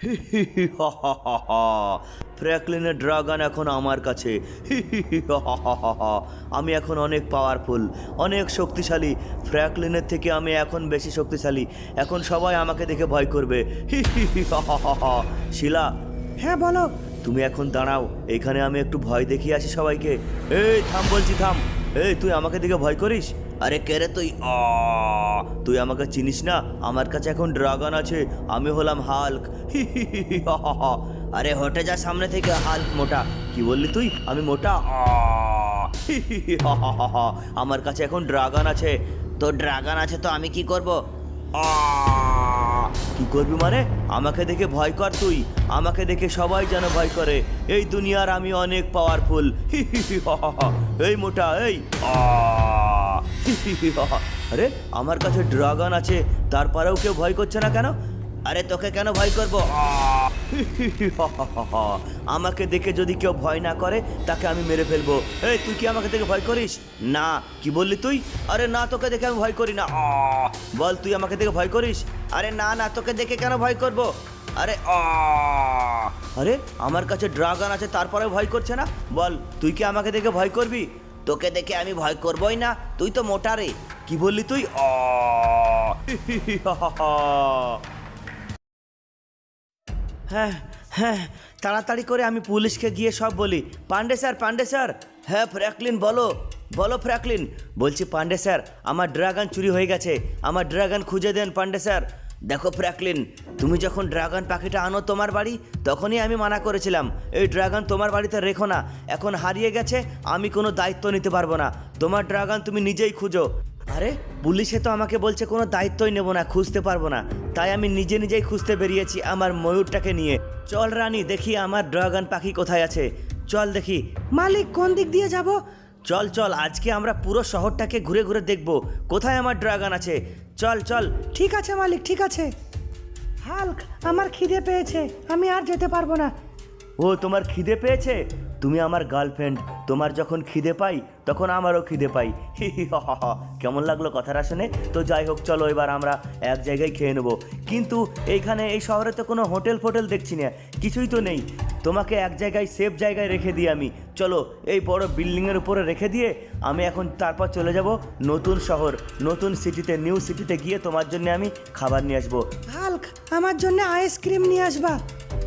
ফ্র্যাঙ্কলিনের dragon এখন আমার কাছে। আমি এখন অনেক পাওয়ারফুল অনেক শক্তিশালী। ফ্র্যাকলিনের থেকে আমি এখন বেশি শক্তিশালী। এখন সবাই আমাকে দেখে ভয় করবে। শিলা হ্যাঁ বলো। তুমি এখন দাঁড়াও এখানে আমি একটু ভয় দেখিয়ে আসি সবাইকে। এই থাম বলছি থাম। এই তুই আমাকে দেখে ভয় করিস? আরে কে রে তুই? আ, তুই আমাকে চিনিস না? আমার কাছে এখন ড্রাগন আছে, আমি হলাম হাল্ক। আরে হটে যা সামনে থেকে, হাল্ক মোটা। কি বললি তুই? আমি মোটা। আমার কাছে এখন ড্রাগন আছে। তো ড্রাগন আছে তো আমি কি করব? কি করবি মানে? আমাকে দেখে ভয় কর তুই। আমাকে দেখে সবাই যেন ভয় করে। এই দুনিয়ার আমি অনেক পাওয়ারফুল। এই মোটা, এই। আ! আরে, আমার কাছে ড্রাগন আছে, তারপরেও কেউ ভয় করছে না কেন? আরে, তোকে কেন ভয় করব। আমাকে দেখে যদি কেউ ভয় না করে, তাকে আমি মেরে ফেলব। এই, তুই কি আমাকে দেখে ভয় করিস? না, কি বললি তুই? আরে, না, তোকে দেখে আমি ভয় করি না! বল, তুই আমাকে দেখে ভয় করিস? আরে, না না, তোকে দেখে কেন ভয় করব? আরে! আরে, আমার কাছে ড্রাগন আছে তারপরে ভয় করছে না? বল, তুই কি আমাকে দেখে ভয় করবি? তোকে দেখে আমি ভয় করবই না। তুই তো মোটা রে কি বললি তুই? হা। হ্যাঁ হ্যাঁ তাড়াতাড়ি করে আমি পুলিশকে গিয়ে সব বলি। Pandey sir Pandey sir. হ্যাঁ ফ্র্যাকলিন বলো। বলো ফ্র্যাকলিন বলছি, পান্ডে স্যার, আমার ড্রাগন চুরি হয়ে গেছে। আমার ড্রাগন খুঁজে দেন, পান্ডে স্যার। দেখো ফ্র্যাকলিন তুমি যখন ড্রাগন পাখিটা আনো তোমার বাড়ি, তখনই আমি মানা করেছিলাম, এই ড্রাগন তোমার বাড়িতে রেখো না, এখন হারিয়ে গেছে, আমি কোনো দায়িত্ব নিতে পারব না, তোমার ড্রাগন তুমি নিজেই খুঁজো। আরে, পুলিশে তো আমাকে বলছে কোনো দায়িত্বই নেব না, খুঁজতে পারব না, তাই আমি নিজে নিজেই খুঁজতে বেরিয়েছি আমার ময়ূরটাকে নিয়ে। চল রানী, দেখি আমার ড্রাগন পাখি কোথায় আছে, চল দেখি। মালিক, কোন দিক দিয়ে যাব? চল চল আজকে আমরা পুরো শহরটাকে ঘুরে ঘুরে দেখব। কোথায় আমার ড্রাগন আছে? চল চল। ঠিক আছে মালিক ঠিক আছে। হাল্ক আমার খিদে পেয়েছে। আমি আর যেতে পারব না। ও তোমার খিদে পেয়েছে? তুমি আমার গার্লফ্রেন্ড। তোমার যখন খিদে পাই তখন আমারও খিদে পাই। হি হি হ। কেমন লাগল কথাটা শুনে? তো যাই হোক চলো এবার আমরা এক জায়গায় খেয়ে নেব। কিন্তু এইখানে এই শহরে তো কোনো হোটেল ফোটেল দেখছি না। কিছুই তো নেই। তোমাকে এক জায়গায় সেফ জায়গায় রেখে দিই আমি। চলো এই বড় বিল্ডিংয়ের উপরে রেখে দিয়ে আমি এখন তারপর চলে যাব নতুন শহর নতুন সিটিতে নিউ সিটিতে গিয়ে তোমার জন্য আমি খাবার নিয়ে আসব। হাল্ক আমার জন্য আইসক্রিম নিয়ে আসবা।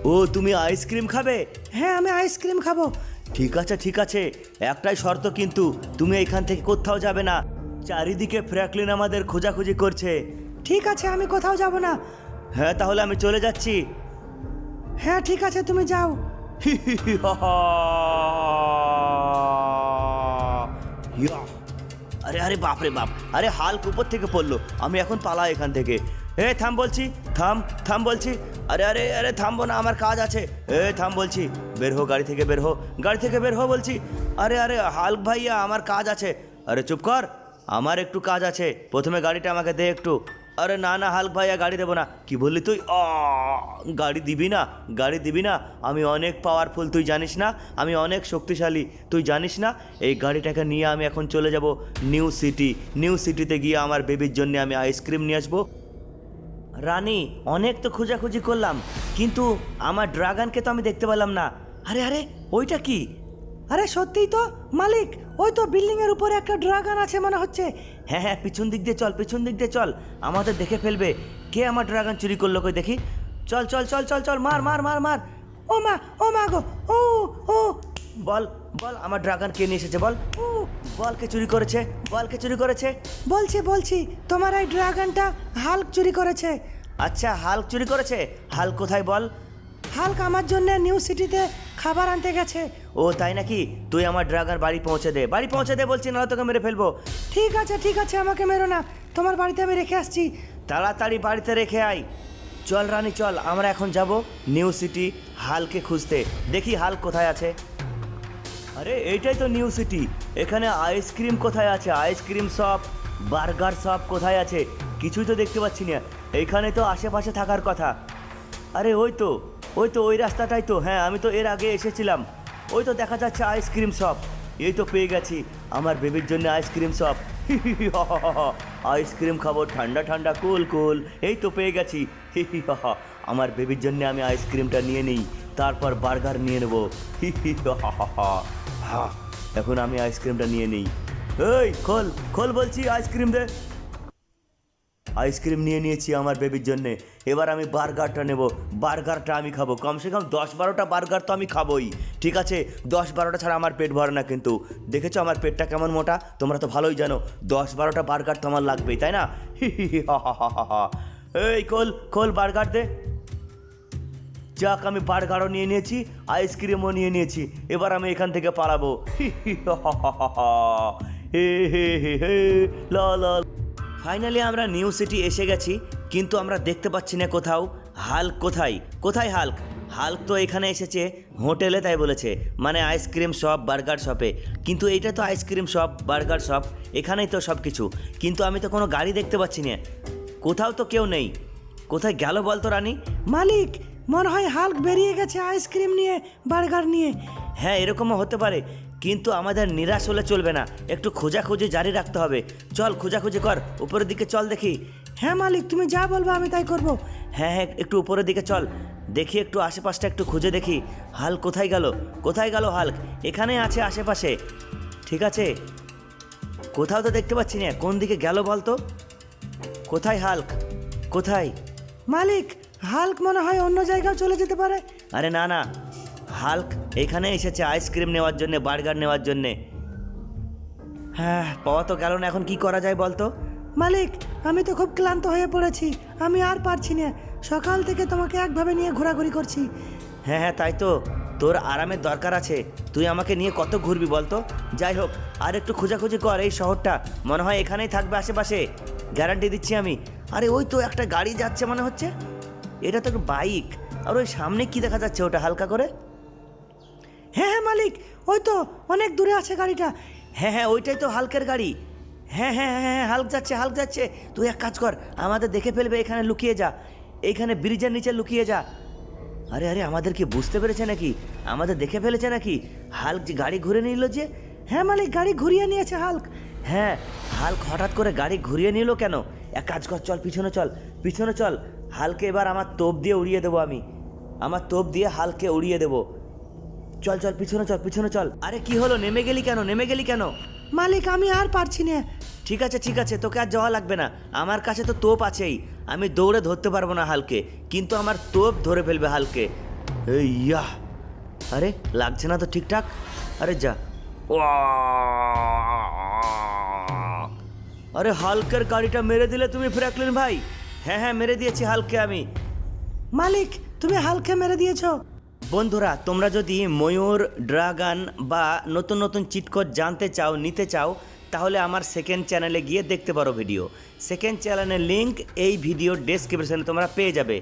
ও তুমি আইসক্রিম খাবে? হ্যাঁ আমি আইসক্রিম খাব। ঠিক আছে ঠিক আছে। একটাই শর্ত কিন্তু তুমি এখান থেকে কোথাও যাবে না। চারিদিকে ফ্র্যাকলিন আমাদের খোঁজাখুঁজি করছে। ঠিক আছে আমি কোথাও যাব না। হ্যাঁ তাহলে আমি চলে যাচ্ছি। হ্যাঁ ঠিক আছে তুমি যাও। আরে আরে বাপ রে বাপ। আরে হাল্ক উপর থেকে পড়ল। আমি এখন পালা এখান থেকে। এ থাম বলছি থাম থাম বলছি। আরে আরে আরে থামবো না আমার কাজ আছে। এ থাম বলছি বের হো গাড়ি থেকে বের হো গাড়ি থেকে বের হো বলছি। আরে আরে হাল্ক ভাইয়া আমার কাজ আছে। আরে চুপ কর আমার একটু কাজ আছে। প্রথমে গাড়িটা আমাকে দে একটু। আরে না না হাল্ক ভাইয়া গাড়ি দেবো না। কি বললি তুই? আ, গাড়ি দিবি না গাড়ি দিবি না। আমি অনেক পাওয়ারফুল তুই জানিস না? আমি অনেক শক্তিশালী তুই জানিস না? এই গাড়িটাকে নিয়ে আমি এখন চলে যাব নিউ সিটি নিউ সিটিতে গিয়ে আমার বেবির জন্য আমি আইসক্রিম নিয়ে আসব। রানী, অনেক তো খোঁজাখুঁজি করলাম, কিন্তু আমার ড্রাগনকে তো আমি দেখতে পেলাম না। আরে আরে, ওইটা কি? আরে, সত্যিই তো, মালিক, ওই তো বিল্ডিং এর উপরে একটা ড্রাগন আছে মনে হচ্ছে। হ্যাঁ হ্যাঁ পিছন দিক দিয়ে চল, পিছন দিক দিয়ে চল, আমাদের দেখে ফেলবে কে আমার ড্রাগন চুরি করল কই দেখি। চল চল চল চল চল, মার মার মার মার। ও মা ও মা গো, ও ও, বল বল, আমার ড্রাগন কে নিয়ে এসেছে, বল। ও বল কে চুরি করেছে বলকে চুরি করেছে। বলছি বলছি তোমার এই ড্রাগনটা হাল্ক চুরি করেছে। আচ্ছা হাল্ক চুরি করেছে? হাল্ক কোথায় বল? হাল্ক আমার জন্য নিউ সিটিতে খাবার আনতে গেছে। ও তাই নাকি? তুই আমার ড্রাগন বাড়ি পৌঁছে দে। বাড়ি পৌঁছে দে বলছি না তোকে মেরে ফেলব। ঠিক আছে ঠিক আছে আমাকে মেরো না। তোমার বাড়িতে আমি রেখে আসছি। তাড়াতাড়ি বাড়িতে রেখে আয়। চল রানী চল আমরা এখন যাব নিউ সিটি হালকে খুঁজতে। দেখি হাল কোথায় আছে। আরে, এইটাই তো নিউ সিটি। এখানে আইসক্রিম কোথায় আছে? আইসক্রিম শপ, বার্গার শপ কোথায় আছে? কিছুই তো দেখতে পাচ্ছি না। এইখানে তো আশেপাশে থাকার কথা। আরে, ওই তো ওই তো, ওই রাস্তাটাই তো। হ্যাঁ আমি তো এর আগে এসেছিলাম। ওই তো দেখা যাচ্ছে আইসক্রিম শপ। এই তো পেয়ে গেছি। আমার বেবির জন্য আইসক্রিম শপ। আইসক্রিম খাব ঠান্ডা ঠান্ডা, কুল কুল। এই তো পেয়ে গেছি। আমার বেবির জন্য আমি আইসক্রিমটা নিয়ে নিই। তারপর বার্গার নিয়ে নেব। এখন আমি আইসক্রিমটা নিয়ে নিই। এই, খোল খোল বলছি আইসক্রিম দে। আইসক্রিম নিয়ে নিয়েছি আমার বেবির জন্যে। এবার আমি বার্গারটা নেব। বার্গারটা আমি খাব। কমসে কম দশ বারোটা বার্গার তো আমি খাবোই। ঠিক আছে, দশ বারোটা ছাড়া আমার পেট ভরে না কিন্তু। দেখেছ আমার পেটটা কেমন মোটা? তোমরা তো ভালোই জানো, দশ বারোটা বার্গার তো আমার লাগবেই, তাই না? এই, খোল খোল বার্গার দে। যাক, আমি বার্গারও নিয়ে নিয়েছি আইসক্রিমও নিয়ে নিয়েছি। এবার আমি এখান থেকে পালাবো। হি হি, হা হা, লা ফাইনালি আমরা নিউ সিটি এসে গেছি, কিন্তু আমরা দেখতে পাচ্ছি না কোথাও। হাল্ক কোথায়? কোথায় হাল্ক হাল্ক তো এখানে এসেছে, হোটেলে তাই বলেছে। মানে আইসক্রিম শপ বার্গার শপে কিন্তু এইটা তো আইসক্রিম শপ বার্গার শপ এখানেই তো সব কিছু কিন্তু আমি তো কোনো গাড়ি দেখতে পাচ্ছি না। কোথাও তো কেউ নেই। কোথায় গেল বলতো রানী? মালিক মনে হয় হাল্ক বেরিয়ে গেছে আইসক্রিম নিয়ে বার্গার নিয়ে। হ্যাঁ এরকমও হতে পারে কিন্তু আমাদের নিরাশ হলে চলবে না। একটু খোঁজাখুঁজি জারি রাখতে হবে। চল খোঁজাখুঁজি কর উপরের দিকে চল দেখি। হ্যাঁ মালিক তুমি যা বলবে আমি তাই করব। হ্যাঁ হ্যাঁ একটু উপরের দিকে চল। দেখি একটু আশেপাশটা একটু খুঁজে দেখি। হাল কোথায় গেল? কোথায় গেল হাল্ক? এখানে আছে আশেপাশে। ঠিক আছে। কোথাও তো দেখতে পাচ্ছি না। কোন দিকে গেল বলতো? কোথায় হাল্ক? কোথায়? মালিক হাল্ক মনে হয় অন্য জায়গায় চলে যেতে পারে। আরে না না। হাল্ক এখানে এসেছে আইসক্রিম নেওয়ার জন্যে বার্গার নেওয়ার জন্যে। হ্যাঁ পাওয়া তো গেল না এখন কি করা যায় বলতো? মালিক আমি তো খুব ক্লান্ত হয়ে পড়েছি। আমি আর পারছি না। সকাল থেকে তোমাকে একভাবে নিয়ে ঘোরাঘুরি করছি। হ্যাঁ হ্যাঁ তাই তো। তোর আরামের দরকার আছে। তুই আমাকে নিয়ে কত ঘুরবি বলতো? যাই হোক আর একটু খোঁজাখুঁজি কর এই শহরটা। মনে হয় এখানেই থাকবে আশেপাশে। গ্যারান্টি দিচ্ছি আমি। আরে ওই তো একটা গাড়ি যাচ্ছে মনে হচ্ছে। এটা তো বাইক। আর ওই সামনে কি দেখা যাচ্ছে ওটা, হালকা করে? হ্যাঁ হ্যাঁ মালিক, ওই তো অনেক দূরে আছে গাড়িটা। হ্যাঁ হ্যাঁ ওইটাই তো হালকের গাড়ি। হ্যাঁ হ্যাঁ হ্যাঁ হ্যাঁ হালক যাচ্ছে হালক যাচ্ছে। তুই এক কাজ কর, আমাদের দেখে ফেলবে, এখানে লুকিয়ে যা। এইখানে ব্রিজের নিচে লুকিয়ে যা। আরে আরে, আমাদের কি বুঝতে পেরেছে নাকি? আমাদের দেখে ফেলেছে নাকি? হাল্ক যে গাড়ি ঘুরে নিল যে। হ্যাঁ মালিক, গাড়ি ঘুরিয়ে নিয়েছে হাল্ক। হ্যাঁ হাল্ক হঠাৎ করে গাড়ি ঘুরিয়ে নিল কেন? এক কাজ কর, চল, পিছনে চল পিছনে চল। হালকে এবার আমার তোপ দিয়ে উড়িয়ে দেবো আমি। আমার তোপ দিয়ে হালকে উড়িয়ে দেবো। চল চল পিছনে চল পিছনে চল। আরে কি হলো? নেমে গেলি কেন? নেমে গেলি কেন? মালিক আমি আর পারছি না। ঠিক আছে ঠিক আছে তোকে আর যাওয়া লাগবে না। আমার কাছে তো তোপ আছেই। আমি দৌড়ে ধরতে পারব না হালকে কিন্তু আমার তোপ ধরে ফেলবে হালকে। ইয়া আরে লাগছে না তো ঠিকঠাক? আরে যা। আরে হালকের গাড়িটা মেরে দিলে তুমি ফ্র্যাঙ্কলিন ভাই। হ্যাঁ হ্যাঁ মেরে দিয়েছি হালকে আমি। মালিক তুমি হালকে মেরে দিয়েছ। বন্ধুরা তোমরা যদি ময়ূর ড্রাগন বা নতুন নতুন চিটকোড জানতে চাও নিতে চাও তাহলে আমার সেকেন্ড চ্যানেলে গিয়ে দেখতে পারো ভিডিও সেকেন্ড চ্যানেলের লিঙ্ক এই ভিডিও ডেসক্রিপশনে তোমরা পেয়ে যাবে।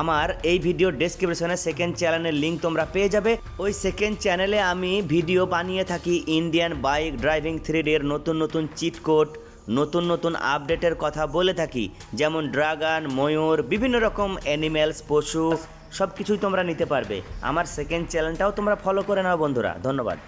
আমার এই ভিডিও ডেসক্রিপশনে সেকেন্ড চ্যানেলের লিঙ্ক তোমরা পেয়ে যাবে। ওই সেকেন্ড চ্যানেলে আমি ভিডিও বানিয়ে থাকি ইন্ডিয়ান বাইক ড্রাইভিং থ্রি এর নতুন নতুন চিটকোড নতুন নতুন আপডেটের কথা বলে থাকি, যেমন ড্রাগন, ময়ূর, বিভিন্ন রকম অ্যানিম্যালস পশু সব কিছুই তোমরা নিতে পারবে। আমার সেকেন্ড চ্যানেলটাও তোমরা ফলো করে নাও বন্ধুরা। ধন্যবাদ।